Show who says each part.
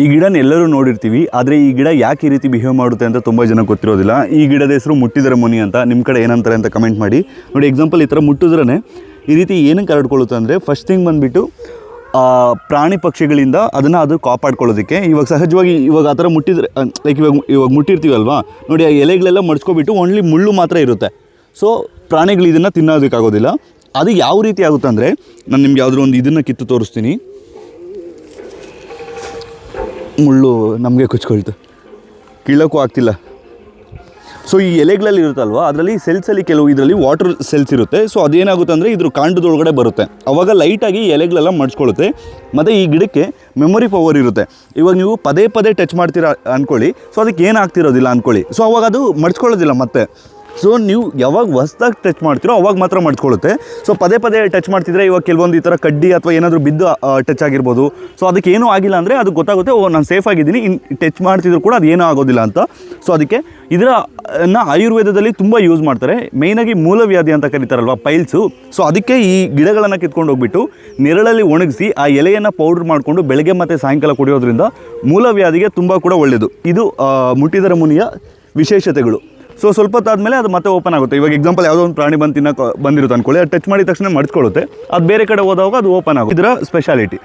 Speaker 1: ಈ ಗಿಡನ ಎಲ್ಲರೂ ನೋಡಿರ್ತೀವಿ, ಆದರೆ ಈ ಗಿಡ ಯಾಕೆ ಈ ರೀತಿ ಬಿಹೇವ್ ಮಾಡುತ್ತೆ ಅಂತ ತುಂಬ ಜನ ಗೊತ್ತಿರೋದಿಲ್ಲ. ಈ ಗಿಡದ ಹೆಸರು ಮುಟ್ಟಿದರೆ ಮುನಿ ಅಂತ ನಿಮ್ಮ ಕಡೆ ಏನಂತಾರೆ ಅಂತ ಕಮೆಂಟ್ ಮಾಡಿ. ನೋಡಿ ಎಕ್ಸಾಂಪಲ್ ಈ ಥರ ಮುಟ್ಟಿದ್ರೇ ಈ ರೀತಿ ಏನಕ್ಕೆ ಹರಡ್ಕೊಳ್ಳುತ್ತೆ ಅಂದರೆ ಫಸ್ಟ್ ಥಿಂಗ್ ಬಂದುಬಿಟ್ಟು ಪ್ರಾಣಿ ಪಕ್ಷಿಗಳಿಂದ ಅದನ್ನು ಅದು ಕಾಪಾಡ್ಕೊಳ್ಳೋದಕ್ಕೆ ಇವಾಗ ಸಹಜವಾಗಿ ಇವಾಗ ಆ ಥರ ಮುಟ್ಟಿದ್ರೆ ಲೈಕ್ ಇವಾಗ ಇವಾಗ ಮುಟ್ಟಿರ್ತೀವಲ್ವಾ? ನೋಡಿ, ಆ ಎಲೆಗಳೆಲ್ಲ ಮಡ್ಸ್ಕೊಬಿಟ್ಟು ಓನ್ಲಿ ಮುಳ್ಳು ಮಾತ್ರ ಇರುತ್ತೆ. ಸೊ ಪ್ರಾಣಿಗಳು ಇದನ್ನು ತಿನ್ನೋದಕ್ಕಾಗೋದಿಲ್ಲ. ಅದು ಯಾವ ರೀತಿ ಆಗುತ್ತೆ ಅಂದರೆ, ನಾನು ನಿಮ್ಗೆ ಯಾವುದ್ರೂ ಒಂದು ಇದನ್ನು ಕಿತ್ತು ತೋರಿಸ್ತೀನಿ. ಮುಳ್ಳು ನಮಗೆ ಕುಚ್ಕೊಳ್ತು. ಕೀಳೋಕ್ಕೂ ಆಗ್ತಿಲ್ಲ. ಸೊ ಈ ಎಲೆಗಳಲ್ಲಿ ಇರುತ್ತಲ್ವ, ಅದರಲ್ಲಿ ಸೆಲ್ಸಲ್ಲಿ ಕೆಲವು ಇದರಲ್ಲಿ ವಾಟರ್ ಸೆಲ್ಸ್ ಇರುತ್ತೆ. ಸೊ ಅದೇನಾಗುತ್ತೆ ಅಂದರೆ ಇದ್ರ ಕಾಂಡದೊಳಗಡೆ ಬರುತ್ತೆ. ಅವಾಗ ಲೈಟಾಗಿ ಎಲೆಗಳೆಲ್ಲ ಮಡ್ಚ್ಕೊಳ್ಳುತ್ತೆ ಮತ್ತು ಈ ಗಿಡಕ್ಕೆ ಮೆಮೊರಿ ಪವರ್ ಇರುತ್ತೆ. ಇವಾಗ ನೀವು ಪದೇ ಪದೇ ಟಚ್ ಮಾಡ್ತೀರಾ ಅಂದ್ಕೊಳ್ಳಿ ಸೊ ಅದಕ್ಕೆ ಏನಾಗ್ತಿರೋದಿಲ್ಲ ಅಂದ್ಕೊಳ್ಳಿ ಸೊ ಅವಾಗ ಅದು ಮಡ್ಚ್ಕೊಳ್ಳೋದಿಲ್ಲ ಮತ್ತೆ. ಸೊ ನೀವು ಯಾವಾಗ ಹೊಸ್ದಾಗಿ ಟಚ್ ಮಾಡ್ತೀರೋ ಅವಾಗ ಮಾತ್ರ ಮಡ್ಚ್ಕೊಳ್ಳುತ್ತೆ ಸೊ ಪದೇ ಪದೇ ಟಚ್ ಮಾಡ್ತಿದ್ರೆ ಇವಾಗ ಕೆಲವೊಂದು ಈ ಥರ ಕಡ್ಡಿ ಅಥವಾ ಏನಾದರೂ ಬಿದ್ದು ಟಚ್ ಆಗಿರ್ಬೋದು. ಸೊ ಅದಕ್ಕೆ ಏನೂ ಆಗಿಲ್ಲ ಅಂದರೆ ಅದು ಗೊತ್ತಾಗುತ್ತೆ, ಓ, ನಾನು ಸೇಫ್ ಆಗಿದ್ದೀನಿ, ಇನ್ ಟಚ್ ಮಾಡ್ತಿದ್ರು ಕೂಡ ಅದು ಏನೂ ಆಗೋದಿಲ್ಲ ಅಂತ. ಸೊ ಅದಕ್ಕೆ ಇದರ ಆಯುರ್ವೇದದಲ್ಲಿ ತುಂಬ ಯೂಸ್ ಮಾಡ್ತಾರೆ. ಮೇಯ್ನಾಗಿ ಮೂಲವ್ಯಾಧಿ ಅಂತ ಕರೀತಾರಲ್ವ ಪೈಲ್ಸು ಸೊ ಅದಕ್ಕೆ ಈ ಗಿಡಗಳನ್ನು ಕಿತ್ಕೊಂಡು ಹೋಗ್ಬಿಟ್ಟು ನೆರಳಲ್ಲಿ ಒಣಗಿಸಿ ಆ ಎಲೆಯನ್ನು ಪೌಡ್ರ್ ಮಾಡಿಕೊಂಡು ಬೆಳಗ್ಗೆ ಮತ್ತು ಸಾಯಂಕಾಲ ಕುಡಿಯೋದ್ರಿಂದ ಮೂಲವ್ಯಾಧಿಗೆ ತುಂಬ ಕೂಡ ಒಳ್ಳೆಯದು ಇದು ಮುಟ್ಟಿದರ ಮುನಿಯ ವಿಶೇಷತೆಗಳು. ಸೊ ಸ್ವಲ್ಪ ಹೊತ್ತಾದ್ಮೇಲೆ ಅದು ಮತ್ತೆ ಓಪನ್ ಆಗುತ್ತೆ. ಇವಾಗ ಎಕ್ಸಾಂಪಲ್ ಯಾವುದೋ ಒಂದು ಪ್ರಾಣಿ ಬಂದು ತಿನ್ನಕ್ಕೆ ಬಂದಿರುತ್ತೆ ಅನ್ಕೊಳ್ಳಿ, ಅದು ಟಚ್ ಮಾಡಿದ ತಕ್ಷಣ ಮಡಿಸ್ಕೊಳ್ಳುತ್ತೆ ಅದು ಬೇರೆ ಕಡೆ ಹೋದಾಗ ಅದು ಓಪನ್ ಆಗುತ್ತೆ. ಇದರ ಸ್ಪೆಷಾಲಿಟಿ